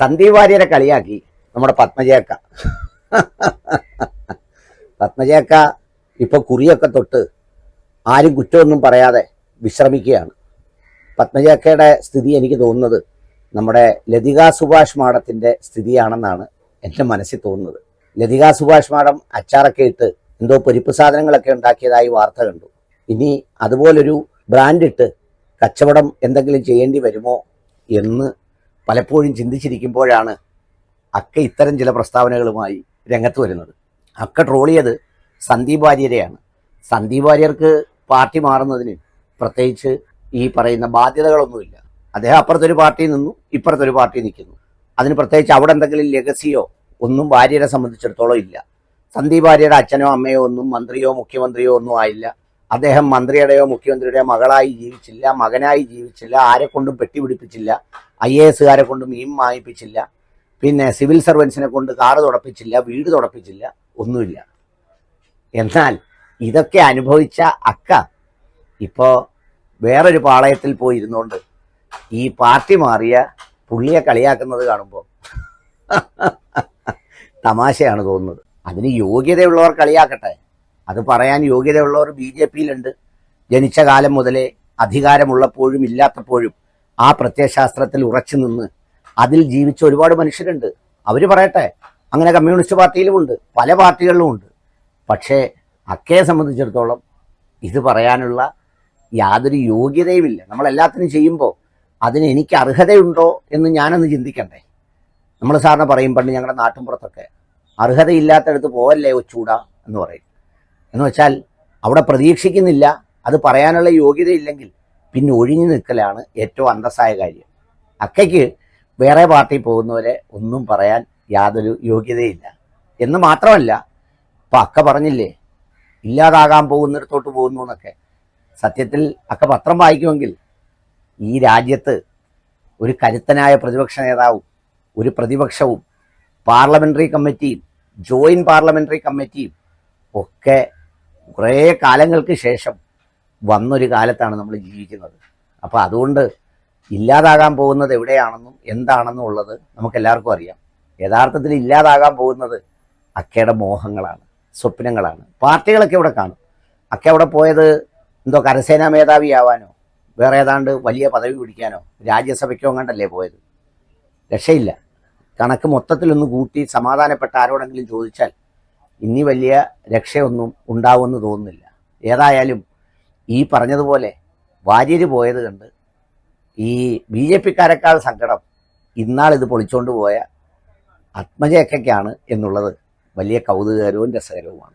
സന്ദീപ് വാര്യരെ കളിയാക്കി. നമ്മുടെ പത്മജയക്ക. പത്മജയക്ക ഇപ്പൊ കുറിയൊക്കെ തൊട്ട് ആരും കുറ്റമൊന്നും പറയാതെ വിശ്രമിക്കുകയാണ്. പത്മജയക്കയുടെ സ്ഥിതി എനിക്ക് തോന്നുന്നത് നമ്മുടെ ലതിക സുഭാഷ് മാഡത്തിന്റെ സ്ഥിതിയാണെന്നാണ് എന്റെ മനസ്സിൽ തോന്നുന്നത്. ലതിക സുഭാഷ് മാഡം അച്ചാറൊക്കെ ഇട്ട് എന്തോ പൊരിപ്പ് സാധനങ്ങളൊക്കെ ഉണ്ടാക്കിയതായി വാർത്ത കണ്ടു. ഇനി അതുപോലൊരു ബ്രാൻഡിട്ട് കച്ചവടം എന്തെങ്കിലും ചെയ്യേണ്ടി വരുമോ എന്ന് പലപ്പോഴും ചിന്തിച്ചിരിക്കുമ്പോഴാണ് അക്ക ഇത്തരം ചില പ്രസ്താവനകളുമായി രംഗത്ത് വരുന്നത്. അക്ക ട്രോളിയത് സന്ദീപ് വാര്യരെയാണ്. സന്ദീപ് വാര്യർക്ക് പാർട്ടി മാറുന്നതിന് പ്രത്യേകിച്ച് ഈ പറയുന്ന ബാധ്യതകളൊന്നുമില്ല. അദ്ദേഹം അപ്പുറത്തൊരു പാർട്ടി നിന്നു ഇപ്പുറത്തൊരു പാർട്ടി നിൽക്കുന്നു. അതിന് പ്രത്യേകിച്ച് അവിടെ എന്തെങ്കിലും ലെഗസിയോ ഒന്നും ഭാര്യരെ സംബന്ധിച്ചിടത്തോളം ഇല്ല. സന്ദീപ് ഭാര്യയുടെ അച്ഛനോ അമ്മയോ ഒന്നും മന്ത്രിയോ മുഖ്യമന്ത്രിയോ ഒന്നും ആയില്ല. അദ്ദേഹം മന്ത്രിയുടെയോ മുഖ്യമന്ത്രിയുടെയോ മകളായി ജീവിച്ചില്ല മകനായി ജീവിച്ചില്ല ആരെ കൊണ്ടും പെട്ടിപിടിപ്പിച്ചില്ല ഐ എ എസുകാരെ കൊണ്ടും മീൻ വായിപ്പിച്ചില്ല പിന്നെ സിവിൽ സർവൻസിനെ കൊണ്ട് കാറ് തുടപ്പിച്ചില്ല വീട് തുടപ്പിച്ചില്ല ഒന്നുമില്ല. എന്നാൽ ഇതൊക്കെ അനുഭവിച്ച അക്ക ഇപ്പോൾ വേറൊരു പാളയത്തിൽ പോയി ഇരുന്നുകൊണ്ട് ഈ പാർട്ടി മാറിയ പുള്ളിയെ കളിയാക്കുന്നത് കാണുമ്പോൾ തമാശയാണ് തോന്നുന്നത്. അതിന് യോഗ്യതയുള്ളവർ കളിയാക്കട്ടെ. അത് പറയാൻ യോഗ്യതയുള്ളവർ ബി ജെ പിയിലുണ്ട്. ജനിച്ച കാലം മുതലേ അധികാരമുള്ളപ്പോഴും ഇല്ലാത്തപ്പോഴും ആ പ്രത്യയശാസ്ത്രത്തിൽ ഉറച്ചു നിന്ന് അതിൽ ജീവിച്ച ഒരുപാട് മനുഷ്യരുണ്ട്. അവർ പറയട്ടെ അങ്ങനെ കമ്മ്യൂണിസ്റ്റ് പാർട്ടിയിലുമുണ്ട് പല പാർട്ടികളിലും ഉണ്ട് പക്ഷേ അക്കയെ സംബന്ധിച്ചിടത്തോളം ഇത് പറയാനുള്ള യാതൊരു യോഗ്യതയുമില്ല. നമ്മൾ എല്ലാത്തിനും ചെയ്യുമ്പോൾ അതിന് എനിക്ക് അർഹതയുണ്ടോ എന്ന് ഞാനൊന്ന് ചിന്തിക്കണ്ടേ? നമ്മൾ സാറിന് പറയും പണ്ട് ഞങ്ങളുടെ നാട്ടിൻപുറത്തൊക്കെ അർഹതയില്ലാത്തടത്ത് പോവല്ലേ ഒച്ചൂട? എന്ന് പറയും. എന്ന് വെച്ചാൽ അവിടെ പ്രതീക്ഷിക്കുന്നില്ല അത് പറയാനുള്ള യോഗ്യതയില്ലെങ്കിൽ പിന്നെ ഒഴിഞ്ഞു നിൽക്കലാണ് ഏറ്റവും അന്തസ്സായ കാര്യം. അക്കയ്ക്ക് വേറെ പാർട്ടി പോകുന്നവരെ ഒന്നും പറയാൻ യാതൊരു യോഗ്യതയില്ല. എന്ന് മാത്രമല്ല ഇപ്പം അക്ക പറഞ്ഞില്ലേ ഇല്ലാതാകാൻ പോകുന്നിടത്തോട്ട് പോകുന്നു എന്നൊക്കെ. സത്യത്തിൽ അക്ക പത്രം വായിക്കുമെങ്കിൽ ഈ രാജ്യത്ത് ഒരു കരുത്തനായ പ്രതിപക്ഷ നേതാവും ഒരു പ്രതിപക്ഷവും പാർലമെന്ററി കമ്മിറ്റിയും ജോയിന്റ് പാർലമെന്ററി കമ്മിറ്റിയും ഒക്കെ കുറേ കാലങ്ങൾക്ക് ശേഷം വന്നൊരു കാലത്താണ് നമ്മൾ ജീവിക്കുന്നത്. അപ്പോൾ അതുകൊണ്ട് ഇല്ലാതാകാൻ പോകുന്നത് എവിടെയാണെന്നും എന്താണെന്നും ഉള്ളത് നമുക്കെല്ലാവർക്കും അറിയാം. യഥാർത്ഥത്തിൽ ഇല്ലാതാകാൻ പോകുന്നത് അക്കയുടെ മോഹങ്ങളാണ് സ്വപ്നങ്ങളാണ്. പാർട്ടികളൊക്കെ ഇവിടെ കാണും. അക്ക അവിടെ പോയത് എന്തോ കരസേനാ മേധാവിയാവാനോ വേറെ ഏതാണ്ട് വലിയ പദവി പിടിക്കാനോ രാജ്യസഭയ്ക്കോ അങ്ങണ്ടല്ലേ പോയത്? രക്ഷയില്ല. കണക്ക് മൊത്തത്തിലൊന്ന് കൂട്ടി സമാധാനപ്പെട്ട ആരോടെങ്കിലും ചോദിച്ചാൽ ഇനി വലിയ രക്ഷയൊന്നും ഉണ്ടാവുമെന്ന് തോന്നുന്നില്ല. ഏതായാലും ഈ പറഞ്ഞതുപോലെ വാര്യര് പോയത് കണ്ട് ഈ ബി ജെ പിക്കാരെക്കാൾ സങ്കടം ഇന്നാളിത് പൊളിച്ചുകൊണ്ട് പോയ ആത്മജയക്കാണ് എന്നുള്ളത് വലിയ കൗതുകകരവും രസകരവുമാണ്.